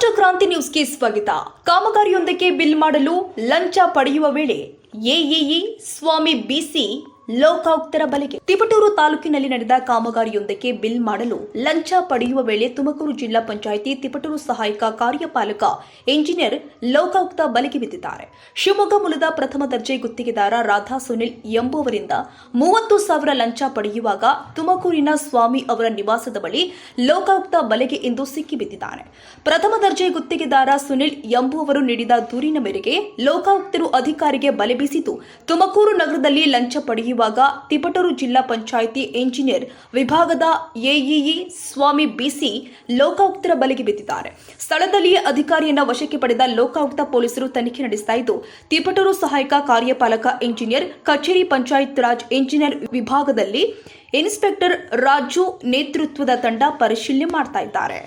ರಾಷ್ಟ್ರ ಕ್ರಾಂತಿ ನ್ಯೂಸ್ಗೆ ಸ್ವಾಗತ. ಕಾಮಗಾರಿಯೊಂದಕ್ಕೆ ಬಿಲ್ ಮಾಡಲು ಲಂಚ ಪಡೆಯುವ ವೇಳೆ ಎಇಇ ಸ್ವಾಮಿ ಬಿಸಿ ಲೋಕಾಯುಕ್ತರ ಬಲೆಗೆ. ತಿಪಟೂರು ತಾಲೂಕಿನಲ್ಲಿ ನಡೆದ ಕಾಮಗಾರಿಯೊಂದಕ್ಕೆ ಬಿಲ್ ಮಾಡಲು ಲಂಚ ಪಡೆಯುವ ವೇಳೆ ತುಮಕೂರು ಜಿಲ್ಲಾ ಪಂಚಾಯಿತಿ ತಿಪಟೂರು ಸಹಾಯಕ ಕಾರ್ಯಪಾಲಕ ಇಂಜಿನಿಯರ್ ಲೋಕಾಯುಕ್ತ ಬಲೆಗೆ ಬಿದ್ದಿದ್ದಾರೆ. ಶಿವಮೊಗ್ಗ ಮೂಲದ ಪ್ರಥಮ ದರ್ಜೆ ಗುತ್ತಿಗೆದಾರ ರಾಧಾ ಸುನಿಲ್ ಎಂಬುವರಿಂದ ಮೂವತ್ತು ಸಾವಿರ ಲಂಚ ಪಡೆಯುವಾಗ ತುಮಕೂರಿನ ಸ್ವಾಮಿ ಅವರ ನಿವಾಸದ ಬಳಿ ಲೋಕಾಯುಕ್ತ ಬಲೆಗೆ ಎಂದು ಸಿಕ್ಕಿಬಿದ್ದಿದ್ದಾನೆ ಪ್ರಥಮ ದರ್ಜೆ ಗುತ್ತಿಗೆದಾರ ಸುನಿಲ್ ಎಂಬುವರು ನೀಡಿದ ದೂರಿನ ಮೇರೆಗೆ ಲೋಕಾಯುಕ್ತರು ಅಧಿಕಾರಿಗೆ ಬಲೆ ಬೀಸಿದ್ದು ತುಮಕೂರು ನಗರದಲ್ಲಿ ಲಂಚ ಪಡೆಯುವಾಗ ತಿಪಟೂರು ಜಿಲ್ಲಾ ಪಂಚಾಯಿತಿ ಇಂಜಿನಿಯರ್ ವಿಭಾಗದ ಎಇಇ ಸ್ವಾಮಿ ಬಿಸಿ ಲೋಕಾಯುಕ್ತರ ಬಲೆಗೆ ಬಿದ್ದಿದ್ದಾರೆ. ಸ್ಥಳದಲ್ಲಿಯೇ ಅಧಿಕಾರಿಯನ್ನ ವಶಕ್ಕೆ ಪಡೆದ ಲೋಕಾಯುಕ್ತ ಪೊಲೀಸರು ತನಿಖೆ ನಡೆಸ್ತಾ ಇದ್ದು, ತಿಪಟೂರು ಸಹಾಯಕ ಕಾರ್ಯಪಾಲಕ ಇಂಜಿನಿಯರ್ ಕಚೇರಿ ಪಂಚಾಯತ್ ರಾಜ್ ಇಂಜಿನಿಯರ್ ವಿಭಾಗದಲ್ಲಿ ಇನ್ಸ್ಪೆಕ್ಟರ್ ರಾಜು ನೇತೃತ್ವದ ತಂಡ ಪರಿಶೀಲನೆ ಮಾಡ್ತಾ ಇದ್ದಾರೆ.